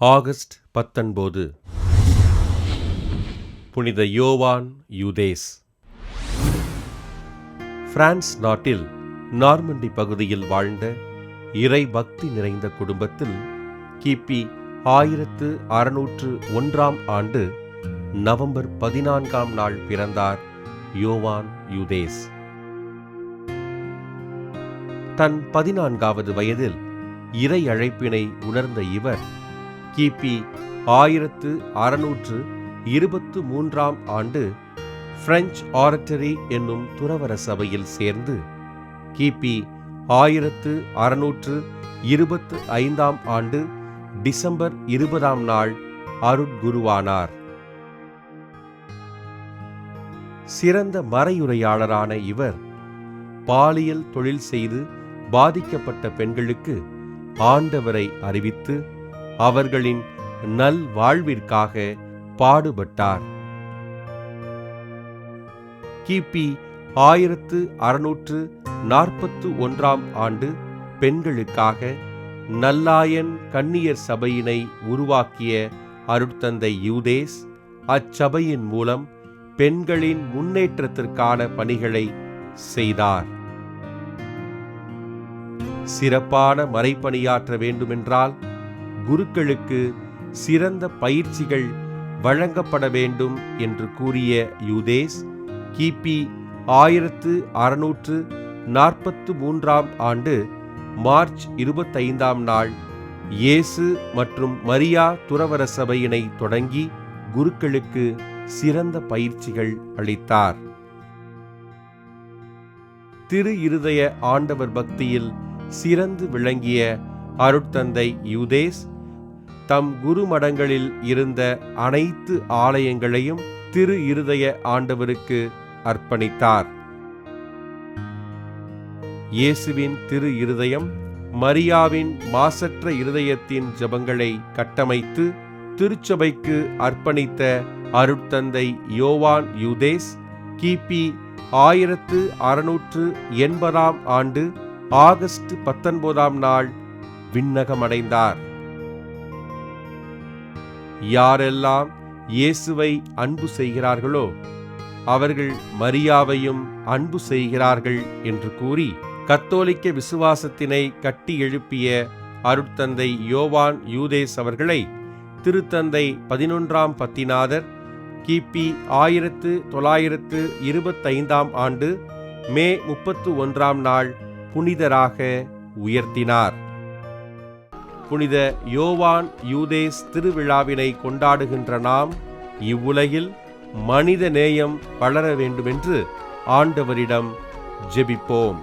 August பத்தொன்பது. புனித யோவான் யூதேஸ். பிரான்ஸ் நாட்டில் நார்மண்டி பகுதியில் வாழ்ந்த இறை பக்தி நிறைந்த குடும்பத்தில் கிபி ஆயிரத்து அறுநூற்று ஒன்றாம் ஆண்டு நவம்பர் பதினான்காம் நாள் பிறந்தார் யோவான் யூதேஸ். தன் பதினான்காவது வயதில் இறை அழைப்பினை உணர்ந்த இவர் கிபி ஆயிரத்து அறுநூற்று இருபத்து மூன்றாம் ஆண்டு பிரெஞ்சு ஆரட்டரி என்னும் துறவர சபையில் சேர்ந்து கிபி ஆயிரத்து அறுநூற்று இருபத்து ஐந்தாம் ஆண்டு டிசம்பர் இருபதாம் நாள் அருட்குருவானார் சிறந்த மறையுரையாளரான இவர் பாலியல் தொழில் செய்து பாதிக்கப்பட்ட பெண்களுக்கு ஆண்டவரை அறிவித்து அவர்களின் நல் வாழ்விற்காக பாடுபட்டார். கிபி ஆயிரத்து அறுநூற்று நாற்பத்து ஒன்றாம் ஆண்டு பெண்களுக்காக நல்லாயன் கன்னியர் சபையினை உருவாக்கிய அருட்தந்தை யூதேஸ் அச்சபையின் மூலம் பெண்களின் முன்னேற்றத்திற்கான பணிகளை செய்தார். சிறப்பான மறைப்பணியாற்ற வேண்டுமென்றால் குருக்களுக்கு சிறந்த பயிற்சிகள் வழங்கப்பட வேண்டும் என்று கூறிய யூதேஸ் கிபி ஆயிரத்து அறுநூற்று நாற்பத்து மூன்றாம் ஆண்டு மார்ச் இருபத்தைந்தாம் நாள் இயேசு மற்றும் மரியா துறவர சபையினை தொடங்கி குருக்களுக்கு சிறந்த பயிற்சிகள் அளித்தார். திரு இருதய ஆண்டவர் பக்தியில் சிறந்து விளங்கிய அருட்தந்தை யூதேஸ் தம் குருமடங்களில் இருந்த அனைத்து ஆலயங்களையும் திரு இருதய ஆண்டவருக்கு அர்ப்பணித்தார். இயேசுவின் திரு இருதயம் மரியாவின் மாசற்ற இருதயத்தின் ஜபங்களை கட்டமைத்து திருச்சபைக்கு அர்ப்பணித்த அருட்தந்தை யோவான் யூதேஸ் கிபி ஆயிரத்து அறுநூற்று எண்பதாம் ஆண்டு ஆகஸ்ட் பத்தொன்பதாம் நாள் விண்ணகமடைந்தார். யாரெல்லாம் இயேசுவை அன்பு செய்கிறார்களோ அவர்கள் மரியாவையும் அன்பு செய்கிறார்கள் என்று கூறி கத்தோலிக்க விசுவாசத்தினை கட்டி எழுப்பிய அருட்தந்தை யோவான் யூதேஸ் அவர்களை திருத்தந்தை பதினொன்றாம் பத்திநாதர் கிபி ஆயிரத்து தொள்ளாயிரத்து இருபத்தைந்தாம் ஆண்டு மே முப்பத்து ஒன்றாம் நாள் புனிதராக உயர்த்தினார். புனித யோவான் யூதேஸ் திருவிழாவினை கொண்டாடுகின்ற நாம் இவ்வுலகில் மனித நேயம் வளர வேண்டுமென்று ஆண்டவரிடம் ஜெபிப்போம்.